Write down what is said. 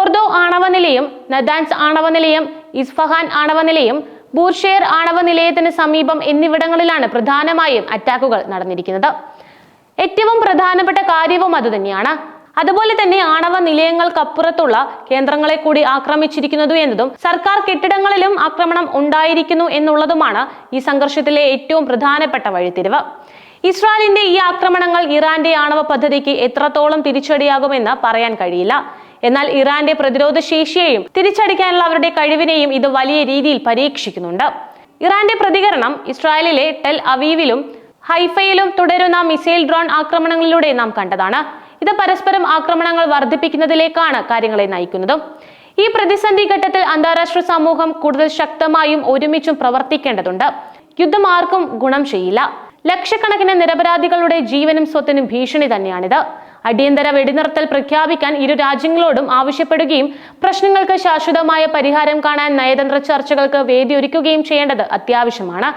Fordow ആണവ നിലയം Natanz ആണവ നിലയം ഇസ്ഫഹാൻ ആണവ നിലയം ബൂർഷെയർ ആണവ നിലയത്തിന് സമീപം എന്നിവിടങ്ങളിലാണ് പ്രധാനമായും അറ്റാക്കുകൾ നടന്നിരിക്കുന്നത്. ഏറ്റവും പ്രധാനപ്പെട്ട കാര്യവും അതുതന്നെയാണ് അതുപോലെ തന്നെ ആണവ നിലയങ്ങൾക്കപ്പുറത്തുള്ള കേന്ദ്രങ്ങളെ കൂടി ആക്രമിച്ചിരിക്കുന്നു എന്നതും സർക്കാർ കെട്ടിടങ്ങളിലും ആക്രമണം ഉണ്ടായിരിക്കുന്നു എന്നുള്ളതുമാണ് ഈ സംഘർഷത്തിലെ ഏറ്റവും പ്രധാനപ്പെട്ട വഴിത്തിരിവ്. ഇസ്രായേലിന്റെ ഈ ആക്രമണങ്ങൾ ഇറാന്റെ ആണവ പദ്ധതിക്ക് എത്രത്തോളം തിരിച്ചടിയാകുമെന്ന് പറയാൻ കഴിയില്ല. എന്നാൽ ഇറാന്റെ പ്രതിരോധ ശേഷിയെയും തിരിച്ചടിക്കാനുള്ള അവരുടെ കഴിവിനെയും ഇത് വലിയ രീതിയിൽ പരീക്ഷിക്കുന്നുണ്ട്. ഇറാന്റെ പ്രതികരണം ഇസ്രായേലിലെ ടെൽ അവീവിലും ഹൈഫയിലും തുടരുന്ന മിസൈൽ ഡ്രോൺ ആക്രമണങ്ങളിലൂടെ നാം കണ്ടതാണ്. ഇത് പരസ്പരം ആക്രമണങ്ങൾ വർദ്ധിപ്പിക്കുന്നതിലേക്കാണ് കാര്യങ്ങളെ നയിക്കുന്നത്. ഈ പ്രതിസന്ധി ഘട്ടത്തിൽ അന്താരാഷ്ട്ര സമൂഹം കൂടുതൽ ശക്തമായും ഒരുമിച്ചും പ്രവർത്തിക്കേണ്ടതുണ്ട്. യുദ്ധം ആർക്കും ഗുണം ചെയ്യില്ല. ലക്ഷക്കണക്കിന് നിരപരാധികളുടെ ജീവനും സ്വത്തിനും ഭീഷണി തന്നെയാണിത്. അടിയന്തര വെടിനിർത്തൽ പ്രഖ്യാപിക്കാൻ ഇരു രാജ്യങ്ങളോടും ആവശ്യപ്പെടുകയും പ്രശ്നങ്ങൾക്ക് ശാശ്വതമായ പരിഹാരം കാണാൻ നയതന്ത്ര ചർച്ചകൾക്ക് വേദിയൊരുക്കുകയും ചെയ്യേണ്ടത് അത്യാവശ്യമാണ്.